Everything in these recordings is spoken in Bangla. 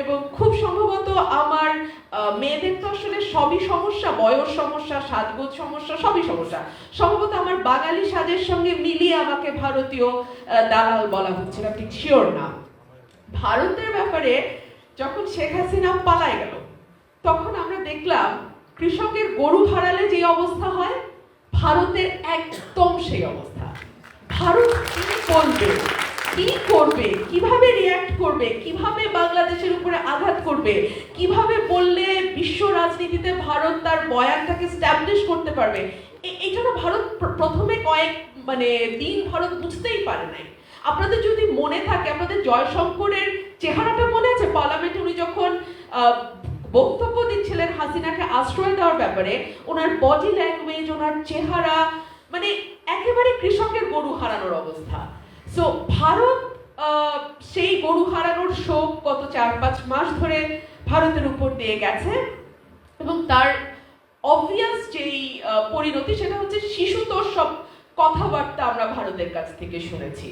এবং খুব সম্ভবত আমার মেয়েদের তো আসলে সবই সমস্যা, বয়স সমস্যা, সাজগোজ সমস্যা, সবই সমস্যা। সম্ভবত আমার বাঙালি সাজের সঙ্গে মিলিয়ে আমাকে ভারতীয় দালাল বলা হচ্ছিল ঠিক শিওর না। ভারতের ব্যাপারে যখন শেখ হাসিনা পালায় গেল, তখন আমরা দেখলাম কৃষকের গরু হারালে যে অবস্থা হয় ভারতের একদম সেই অবস্থা। ভারত কি বলবে কি করবে? কীভাবে রিয়্যাক্ট করবে? কীভাবে বাংলাদেশের উপরে করবে কীভাবে বললে বিশ্ব রাজনীতিতে ভারত তার বয়ানটাকে স্ট্যাবলিশ করতে পারবে? এ- এটা না ভারত প্রথমে কয়েক মানে দিন ভারত বুঝতেই পারে নাই। আপনাদের যদি মনে থাকে, আপনাদের জয়শঙ্করের চেহারাটা মনে আছে? পার্লামেন্টে উনি যখন বক্তব্য দিচ্ছিলেন হাসিনাকে আশ্রয় দেওয়ার ব্যাপারে, ওনার বডি ল্যাঙ্গুয়েজ ওনার চেহারা মানে একেবারে কৃষকের গরু হারানোর অবস্থা। সো ভারত সেই গরু হারানোর শোক গত চার পাঁচ মাস ধরে ভারতের উপর দিয়ে গেছে। এবং তার অবভিয়াস যেই পরিণতি সেটা হচ্ছে শিশুতোষ সব কথাবার্তা আমরা ভারতের কাছ থেকে শুনেছি।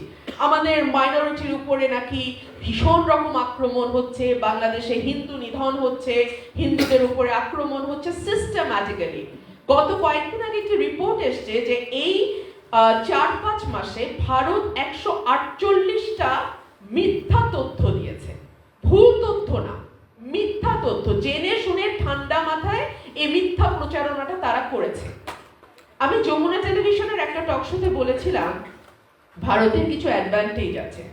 আমাদের মাইনরিটির উপরে নাকি ভীষণ রকম আক্রমণ হচ্ছে, বাংলাদেশে হিন্দু নিধন হচ্ছে, হিন্দুদের উপরে আক্রমণ হচ্ছে সিস্টেম্যাটিক্যালি গত কয়েকদিন আগে একটি রিপোর্ট এসছে যে এই চার পাঁচ মাসে ভারত একশো আটচল্লিশটা মিথ্যা তথ্য দিয়েছে। ভুল তথ্য না, মিথ্যা তথ্য। জেনে শুনে ঠান্ডা মাথায় এই মিথ্যা প্রচারণাটা তারা করেছে। আমি যমুনা টেলিভিশনের একটা টক শোতে বলেছিলাম, ভারতের কিছু অ্যাডভান্টেজ আছে।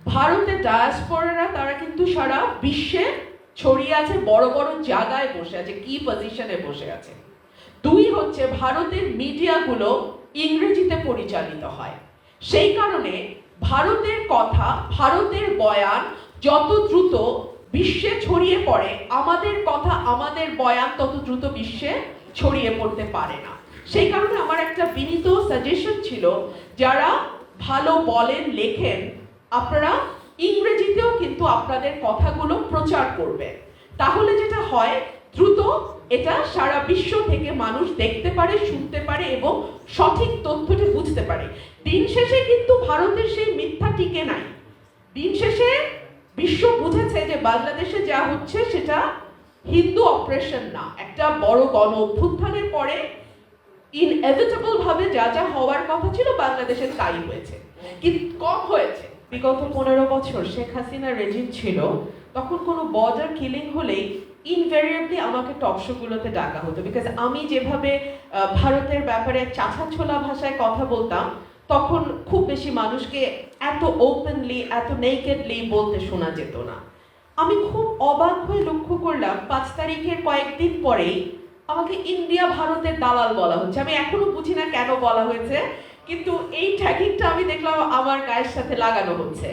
ভারতের ডায়াসপোরারা তারা কিন্তু সারা বিশ্বে ছড়িয়ে আছে, বড় বড় জায়গায় বসে আছে কি পজিশনে বসে আছে। দুই হচ্ছে ভারতের মিডিয়াগুলো ইংরেজিতে পরিচালিত হয়। সেই কারণে ভারতের কথা, ভারতের বয়ান যত দ্রুত বিশ্বে ছড়িয়ে পড়ে, আমাদের কথা, আমাদের বয়ান তত দ্রুত বিশ্বে ছড়িয়ে পড়তে পারে না। সেই কারণে আমার একটা বিনীত সাজেশন ছিল, যারা ভালো বলেন, লেখেন, আপনারা ইংরেজিতেও কিন্তু আপনাদের কথাগুলো প্রচার করবেন। তাহলে যেটা হয় দ্রুত এটা সারা বিশ্ব থেকে মানুষ দেখতে পারে, শুনতে পারে এবং সঠিক তথ্যটি বুঝতে পারে। দিন শেষে কিন্তু ভারতের সেই মিথ্যা টিকে নাই। দিন শেষে বিশ্ব বুঝেছে যে বাংলাদেশে যা হচ্ছে সেটা হিন্দু অপারেশন না, একটা বড় গণ অভ্যুত্থানের পরে ইনএভিটেবল ভাবে যা যা হওয়ার কথা ছিল বাংলাদেশে তাই হয়েছে। কিন্তু কম হয়েছে। বিগত পনেরো বছর শেখ হাসিনা রেজিম ছিল, তখন কোনো বর্ডার কিলিং হলেই ইনভেরিয়েবলি আমাকে টকশোগুলোতে ডাকা হতো বিকজ আমি যেভাবে ভারতের ব্যাপারে চাছা ছোলা ভাষায় কথা বলতাম, তখন খুব বেশি মানুষকে এত ওপেনলি এত নেকেডলি বলতে শোনা যেত না। আমি খুব অবাক হয়ে লক্ষ্য করলাম, পাঁচ তারিখের কয়েকদিন পরেই আমাকে ইন্ডিয়া ভারতের দালাল বলা হচ্ছে। আমি এখনও বুঝি না কেন বলা হয়েছে, কিন্তু এই ট্যাগিংটা আমি দেখলাম আমার গায়ের সাথে লাগানো হচ্ছে।